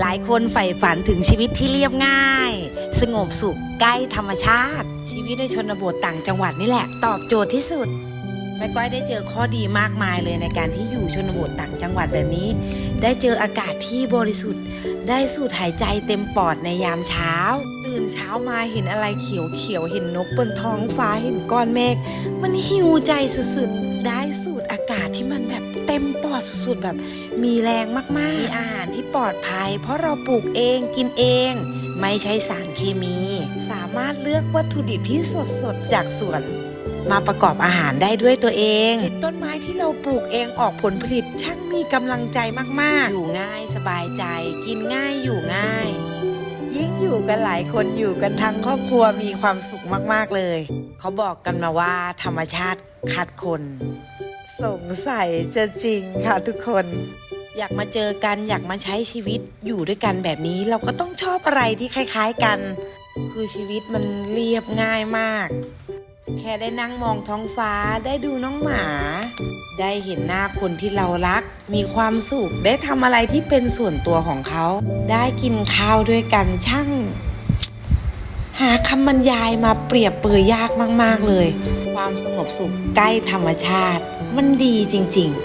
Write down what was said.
หลายคนใฝ่ฝันถึงชีวิตที่เรียบง่าย สงบสุขใกล้ธรรมชาติ ชีวิตในชนบทต่างจังหวัดนี่แหละ ตอบโจทย์ที่สุดแม่ก้อยได้เจอข้อดีมากมายเลยในการที่อยู่ชนบทต่างจังหวัดแบบนี้ ได้เจออากาศที่บริสุทธิ์ ได้สูดหายใจเต็มปอดในยามเช้า ตื่นเช้ามาเห็นอะไรเขียวเขียวเห็นนกบนท้องฟ้าเห็นก้อนเมฆมันหิวใจสุดๆ ได้สูดอากาศที่มันแบบ สุดๆ แบบมีแรงมากๆ มีอาหารที่ปลอดภัย เพราะเราปลูกเองกินเอง ไม่ใช้สารเคมี สามารถเลือกวัตถุดิบที่สดๆ จากสวนมาประกอบอาหารได้ด้วยตัวเอง ต้นไม้ที่เราปลูกเองออกผลผลิตช่างมีกำลังใจมาก ๆ อยู่ง่ายสบายใจ กินง่ายอยู่ง่าย ยิ่งอยู่กันหลายคนอยู่กันทั้งครอบครัวมีความสุขมาก ๆ เลย เขาบอกกันมาว่าธรรมชาติคัดคน สงสัยจะจริงค่ะทุกคน อยากมาเจอกันอยากมาใช้ชีวิตอยู่ด้วยกันแบบนี้ เราก็ต้องชอบอะไรที่คล้าย ๆกัน คือชีวิตมันเรียบง่ายมาก แค่ได้นั่งมองท้องฟ้าได้ดูน้องหมา ได้เห็นหน้าคนที่เรารัก มีความสุขได้ทำอะไรที่เป็นส่วนตัวของเขา ได้กินข้าวด้วยกันช่าง หาคำบรรยายมาเปรียบเปรยยากมาก ๆ เลย ความสงบสุขใกล้ธรรมชาติ มันดีจริง ๆ